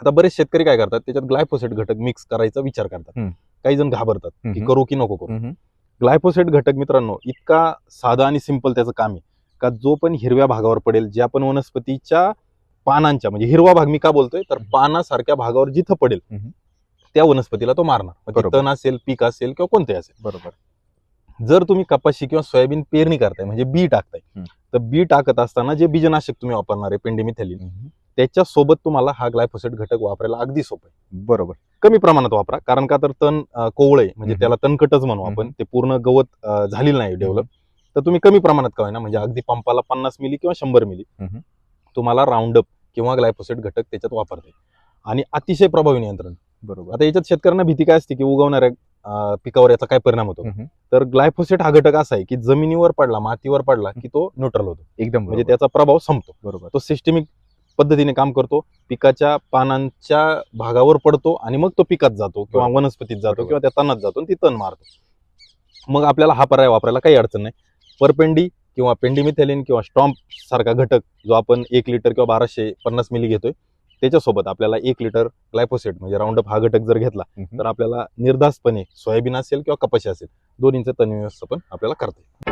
आता बरेच शेतकरी काय करतात त्याच्यात ग्लायफोसेट घटक मिक्स करायचा विचार करतात. काही जण घाबरतात की. करू की नको करू. ग्लायफोसेट घटक मित्रांनो इतका साधा आणि सिंपल त्याचं काम आहे का जो पण हिरव्या भागावर पडेल ज्या पण वनस्पतीच्या पानांच्या म्हणजे हिरवा भाग मी का बोलतोय तर पानासारख्या भागावर जिथं पडेल. त्या वनस्पतीला तो मारणार. तण असेल पीक असेल किंवा कोणते असेल बरोबर जर तुम्ही कपाशी किंवा सोयाबीन पेरणी करताय म्हणजे बी टाकताय. तर बी टाकत असताना जे बीजनाशक तुम्ही वापरणार आहे पेंडिमिथॅलिन हम्म. त्याच्या सोबत तुम्हाला हा ग्लायफोसेट घटक वापरायला अगदी सोपं आहे. बरोबर. कमी प्रमाणात वापरा कारण का तर तण कोवळं म्हणजे. त्याला तणकटच म्हणू आपण ते पूर्ण गवत झालेलं नाही डेव्हलप तर तुम्ही कमी प्रमाणात का होईना म्हणजे अगदी पंपाला पन्नास मिली किंवा शंभर मिली. तुम्हाला राऊंडअप किंवा ग्लायफोसेट घटक त्याच्यात वापरते आणि अतिशय प्रभावी नियंत्रण. बरोबर. आता याच्यात शेतकऱ्यांना भीती काय असते की उगवणाऱ्या पिकावर याचा काय परिणाम होतो. तर ग्लायफोसेट हा घटक असा आहे की जमिनीवर पडला मातीवर पडला की तो न्यूट्रल होतो. एकदम म्हणजे. त्याचा प्रभाव संपतो. बरोबर. तो सिस्टमिक पद्धतीने काम करतो पिकाच्या पानांच्या भागावर पडतो आणि मग तो पिकात जातो किंवा. वनस्पतीत जातो. किंवा त्या तणात जातो आणि ती तण मारतो मग आपल्याला हा पर्याय वापरायला काही अडचण नाही परपेंडी किंवा पेंडिमिथेलिन किंवा स्टॉम्प सारखा घटक जो आपण एक लिटर किंवा बाराशे पन्नास मिली घेतोय त्याच्यासोबत आपल्याला एक लिटर ग्लायफोसेट म्हणजे राऊंडअप हा घटक जर घेतला. तर आपल्याला निर्धास्तपणे सोयाबीन असेल किंवा कपाशी असेल दोन्हीचं तण व्यवस्थापन आपल्याला करता येईल